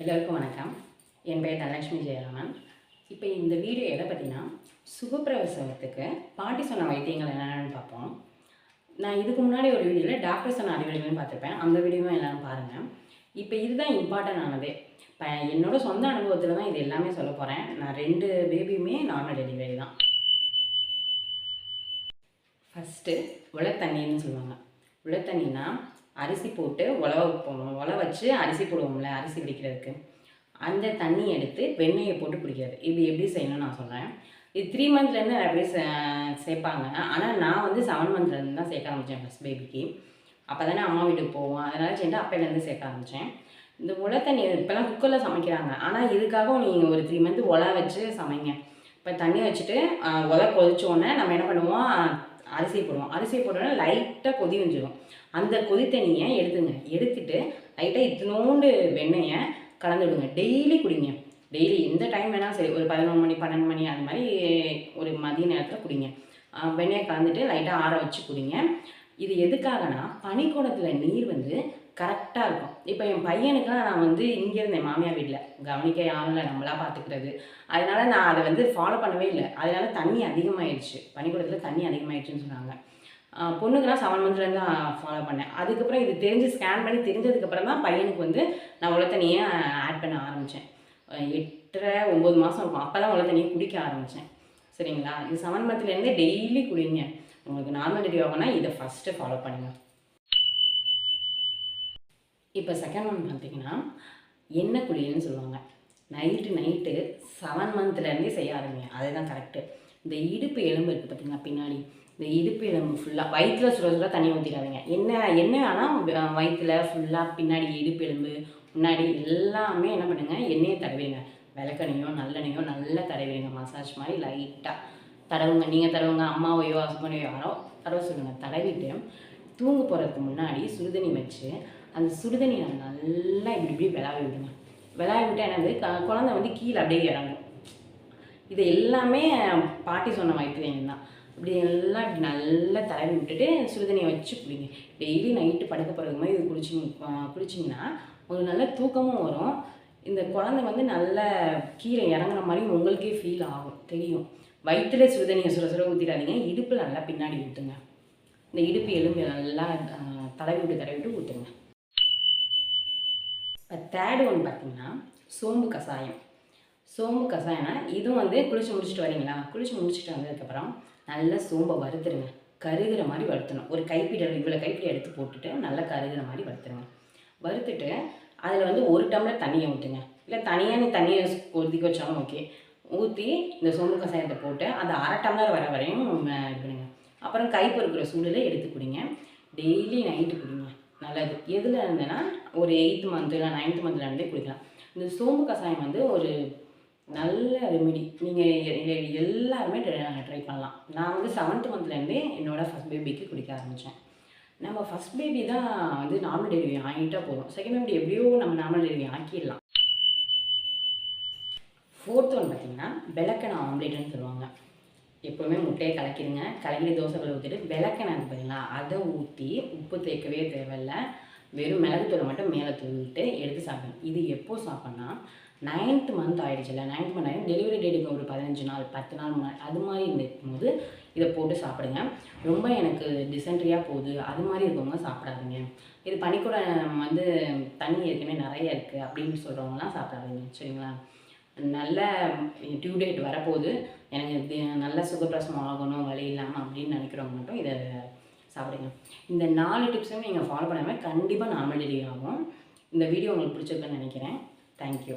எல்லோருக்கும் வணக்கம். என் பெயர் தனலட்சுமி ஜெயராமன். இப்போ இந்த வீடியோ எதை பற்றினா சுகப்பிரசவத்துக்கு பாட்டி சொன்ன வைத்தியங்கள் என்னென்னு பார்ப்போம். நான் இதுக்கு முன்னாடி ஒரு வீடியோவில் டாக்டர் சொன்ன அறிவுரைகள்னு பார்த்துருப்பேன். அந்த வீடியோவும் எல்லாரும் பாருங்கள் இப்போ இதுதான் இம்பார்ட்டன்ட் ஆனது. இப்போ என்னோட சொந்த அனுபவத்தில் தான் இது எல்லாமே சொல்ல போகிறேன் நான் ரெண்டு பேபியுமே நார்மல் டெலிவரி தான். ஃபஸ்ட்டு உலத்தண்ணின்னு சொல்லுவாங்க. உலத்தண்ணின்னா அரிசி போட்டு உலவ வைப்போம் உழ வச்சு அரிசி போடுவோம்ல அரிசி வெடிக்கிறதுக்கு அந்த தண்ணி எடுத்து வெண்ணெயை போட்டு குடிக்கிறது. இது எப்படி செய்யணும்னு நான் சொல்கிறேன் இது த்ரீ மந்த்லேருந்து நிறைய பேர் சே- சேர்ப்பாங்க. ஆனால் நான் வந்து செவன் மந்த்லேருந்து தான் சேர்க்க ஆரம்பித்தேன் ஃபஸ்ட் பேபிக்கு அப்போ தானே அம்மா வீட்டுக்கு போவோம். அதனால் சேர்ந்து அப்போலேருந்து சேர்க்க ஆரம்பித்தேன் இந்த உல தண்ணி இப்போலாம் குக்கரில் சமைக்கிறாங்க. ஆனால் இதுக்காக நீங்கள் ஒரு த்ரீ மந்த் உல வச்சு சமைங்க. இப்போ தண்ணி வச்சுட்டு உல கொதிச்சோடனே நம்ம என்ன பண்ணுவோம்? அரிசி போடுவோம். அரிசி போட்டோன்னே லைட்டாக கொதி வந்துடும் அந்த கொதி தண்ணியை எடுத்துங்க. எடுத்துட்டு லைட்டாக இத்தினோண்டு வெண்ணெயை கலந்து விடுங்க டெய்லி குடிங்க. டெய்லி எந்த டைம் வேணாலும் சரி ஒரு பதினொன்று மணி பன்னெண்டு மணி அந்த மாதிரி ஒரு மதிய நேரத்தில் குடிங்க. வெண்ணெயை கலந்துட்டு லைட்டாக ஆற வச்சு குடிங்க. இது எதுக்காகனா பனிக்கூடத்தில் நீர் வந்து கரெக்டாக இருக்கும். இப்போ என் பையனுக்குலாம் நான் வந்து இங்கே இருந்தேன் மாமியார் வீட்டில் கவனிக்க யாரும் இல்லை நம்மளாக பார்த்துக்கிறது அதனால நான் அதை வந்து ஃபாலோ பண்ணவே இல்லை. அதனால தண்ணி அதிகமாகிடுச்சு பனிக்கூடத்தில் தண்ணி அதிகமாகிடுச்சுன்னு சொன்னாங்க. ஆஹ் பொண்ணுக்கெல்லாம் செவன் மந்த்லேருந்து தான் ஃபாலோ பண்ணேன். அதுக்கப்புறம் இது தெரிஞ்சு ஸ்கேன் பண்ணி தெரிஞ்சதுக்கப்புறம் தான் பையனுக்கு வந்து நான் உள்ள தண்ணியை ஆட் பண்ண ஆரம்பித்தேன் எட்டரை ஒம்பது மாதம் இருக்கும். அப்போ தான் உள்ள தண்ணியை குடிக்க ஆரம்பித்தேன் சரிங்களா? இது செவன் மந்த்லேருந்தே டெய்லி குடிங்க. உங்களுக்கு நார்மல் டெலிவரி ஆகும்னா இதை ஃபஸ்ட்டு ஃபாலோ பண்ணுங்கள் இப்போ செகண்ட் ஒன் பார்த்தீங்கன்னா எண்ணெய் குளியல்னு சொல்லுவாங்க. நைட்டு நைட்டு செவன் மந்த்லேருந்தே செய்ய ஆரம்பிங்க. அதுதான் கரெக்டு இந்த இடுப்பு எலும்பு இருக்குது பார்த்தீங்கன்னா பின்னாடி. இந்த இடுப்பு எலும்பு ஃபுல்லாக வயிற்றுல சுட சுட தண்ணி ஊற்றிடாதீங்க என்ன என்ன ஆனால் வயிற்றுல ஃபுல்லாக பின்னாடி இடுப்பு எலும்பு முன்னாடி எல்லாமே என்ன பண்ணுங்கள் எண்ணெயை தடவிடுங்க. விளக்கெண்ணையோ நல்லெண்ணையோ நல்லா தடவிடுங்க. மசாஜ் மாதிரி லைட்டாக தடவுங்க நீங்கள் தடவுங்க அம்மாவையோ ஹஸ்பண்டையோ யாரோ தடவ சொல்லுங்கள் தடவிட்டு தூங்க போகிறதுக்கு முன்னாடி சுடுதண்ணி வச்சு அந்த சுடுதண்ணியை நல்லா இப்படி இப்படி விளாவி விடுங்க. விளாவி விட்டால் என்னது? க- குழந்தை வந்து கீழே அப்படியே இறங்கும். இது எல்லாமே பாட்டி சொன்ன வைத்தியம் தான். இப்படி எல்லாம் இப்படி நல்லா தடவி விட்டுட்டு சுடுதண்ணியை வச்சு குடிங்க. டெய்லி நைட்டு படுக்க போகிறது மாதிரி இது குடிச்சிங்க குடிச்சிங்கன்னா உங்களுக்கு நல்ல தூக்கமும் வரும். இந்த குழந்தை வந்து நல்ல கீழே இறங்குற மாதிரி உங்களுக்கே ஃபீல் ஆகும். தெரியும். வயிற்றுல சுடுதண்ணியை சுட சுட ஊற்றிடாதீங்க இடுப்பில் நல்லா பின்னாடி ஊற்றுங்க இந்த இடுப்பு எலும்பு நல்லா ஆஹ், தடவி விட்டு தடவி விட்டு ஊற்றுங்க இப்போ தேர்டு ஒன் பார்த்தீங்கன்னா சோம்பு கஷாயம் சோம்பு கஷாயம்னா இதுவும் வந்து குளிச்சு முடிச்சுட்டு வரீங்களா? குளிச்சு முடிச்சுட்டு வந்ததுக்கப்புறம் நல்லா சோம்பை வறுத்துருங்க. கருகிற மாதிரி வறுத்தணும். ஒரு கைப்பிடி இவ்வளோ கைப்பிடி எடுத்து போட்டுட்டு நல்லா கருகிற மாதிரி வறுத்துருங்க. வறுத்துட்டு அதில் வந்து ஒரு டம்ளர் தண்ணியை ஊற்றுங்க இல்லை தனியாக நீ தண்ணியை கொதிக்க வச்சாலும் ஓகே ஊற்றி இந்த சோம்பு கஷாயத்தை போட்டு அதை அரை டம்ளர் வர வரையும் இது பண்ணுங்க. அப்புறம் கைப்பு இருக்கிற சூடில் எடுத்து குடிங்க. டெய்லி நைட்டு குடிங்க. நல்லது. எதில் இருந்தேன்னா ஒரு எயித்து மந்த்து இல்லை நைன்த் இருந்தே குடிக்கலாம். இந்த சோம்பு கஷாயம் வந்து ஒரு நல்ல ரெமிடி நீங்கள் எல்லாருமே ட்ரை பண்ணலாம். நான் வந்து செவன்த் மந்த்லேருந்தே என்னோடய ஃபஸ்ட் பேபிக்கு குடிக்க ஆரம்பித்தேன் நம்ம ஃபஸ்ட் பேபி தான் வந்து நார்மல் டெலிவரி ஆகிட்டா போதும் செகண்ட் பேபி எப்படியோ நம்ம நார்மல் டெலிவரி ஆக்கிடலாம். ஃபோர்த் ஒன் பார்த்தீங்கன்னா விளக்கணை ஆம்லேட்னு சொல்லுவாங்க. எப்போவுமே முட்டையை கலக்கிடுங்க. கலக்கி கல் ஊற்றிட்டு விளக்கணை இருக்கு பார்த்தீங்களா அதை ஊற்றி உப்பு தேய்க்கவே தேவையில்ல. வெறும் மிளகுத்தூளை மட்டும் மேலே தூவிட்டு எடுத்து சாப்பிடணும் இது எப்போ சாப்பிட்னா நைன்த் மந்த் ஆயிடுச்சுல்ல. நைன்த் மந்த் ஆகிடும் டெலிவரி டேட்டுக்கு ஒரு பதினஞ்சு நாள் பத்து நாள் முன்னாடி அது மாதிரி இருக்கும்போது இதை போட்டு சாப்பிடுங்க. ரொம்ப எனக்கு டிசென்ட்ரியாக போகுது. அது மாதிரி இருக்கவங்க சாப்பிடாதீங்க. இது பனிக்கூட வந்து தண்ணி ஏற்கனவே நிறைய இருக்குது அப்படின்னு சொல்கிறவங்களாம் சாப்பிடாதீங்க. சரிங்களா? நல்ல டியூ டேட் வரப்போகுது. எனக்கு நல்ல சுகப்பிரசவம் ஆகணும் வழி இல்லாமல் அப்படின்னு நினைக்கிறவங்க மட்டும் இதை சாப்பிடுங்க. இந்த நாலு டிப்ஸும் நீங்கள் ஃபாலோ பண்ணாமல் கண்டிப்பாக நார்மல் டெலிவரி ஆகும். இந்த வீடியோ உங்களுக்கு பிடிச்சிருக்குன்னு நினைக்கிறேன். தேங்க்யூ